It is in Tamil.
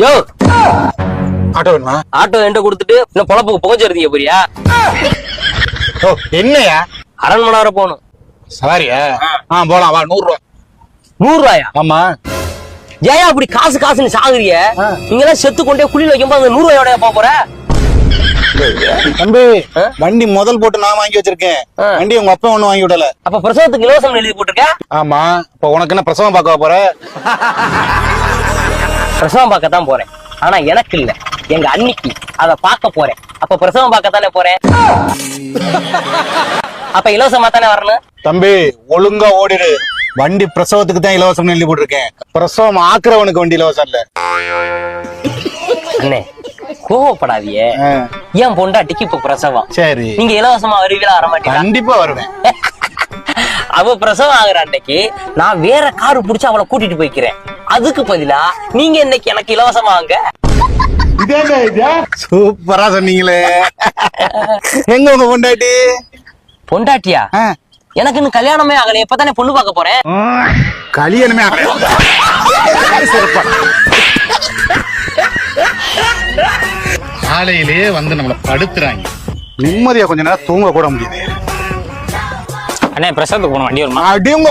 யோ! ஆட்டோ வேணுமா? ஆட்டோ என்கிட்ட கொடுத்துட்டு இன்னும் பொழப்புக்கு புகச்சிருந்தீங்க போறியா ஓ என்னையா? அரண்மனை வரை போகணும். சவாரியா? ஆ. போலாம் வா நூறு ரூபா நூறு ரூபாயா ஆமா. ஏன் அப்படி காசு காசுன்னு சாகுறிய? நீங்க எல்லாம் செத்து கொண்டே குழியில வைக்கும்போது அந்த நூறு ரூபாயோட போற? தம்பி? வண்டி முதல் போட்டு நான் வாங்கி வச்சிருக்கேன். வண்டி உங்க அப்பா ஒண்ணும் வாங்கி விடல. அப்ப பிரசவத்துக்கு இலவசம் எழுதி போட்டிருக்க? ஆமா இப்ப உனக்கு என்ன பிரசவம் பார்க்க போற? பிரசவம் பார்க்க தான் போறேன். ஆனா எனக்கு இல்ல. எங்க அன்னிக்கு அத பார்க்க போறேன். அப்ப பிரசவம் பார்க்க தானே போறேன்? அப்ப இலவசமா தானே வரணும்? தம்பி ஒழுங்கா ஓடிடு வண்டி பிரசவத்துக்கு தான் இலவசம்னு எழுதி போட்டிருக்கேன். பிரசவம் ஆக்குறவனுக்கு வண்டி இலவசம் இல்ல. அண்ணே கோவப்படாதியே ஏன் பொண்டாட்டிக்கு இப்ப பிரசவம். சரி. நீங்க இலவசமா வருவீங்களா? வர மாட்டீங்களா? கண்டிப்பா வருவேன். அவ பிரசவம் ஆகுற அன்னைக்கு நான் வேற காரு புடிச்சு அவளை கூட்டிட்டு போய்க்கிறேன். அதுக்கு பதிலா நீங்க இன்னைக்கு எனக்கு இலவசமா வாங்க? சூப்பரா சொன்னீங்களே. எங்க உங்க பொண்டாட்டி? பொண்டாட்டியா? எனக்கு இன்னும் கல்யாணமே ஆகல எப்பதானே பொண்ணு பார்க்க போறேன்? கல்யாணமே? சிறப்பா. காலையிலேயே வந்து நம்மள படுத்துறாங்க. நிம்மதியா கொஞ்ச நேரம் தூங்க கூட முடியுது. அண்ணே பிரசவத்துக்கு போன வண்டி வருமா அடியுங்க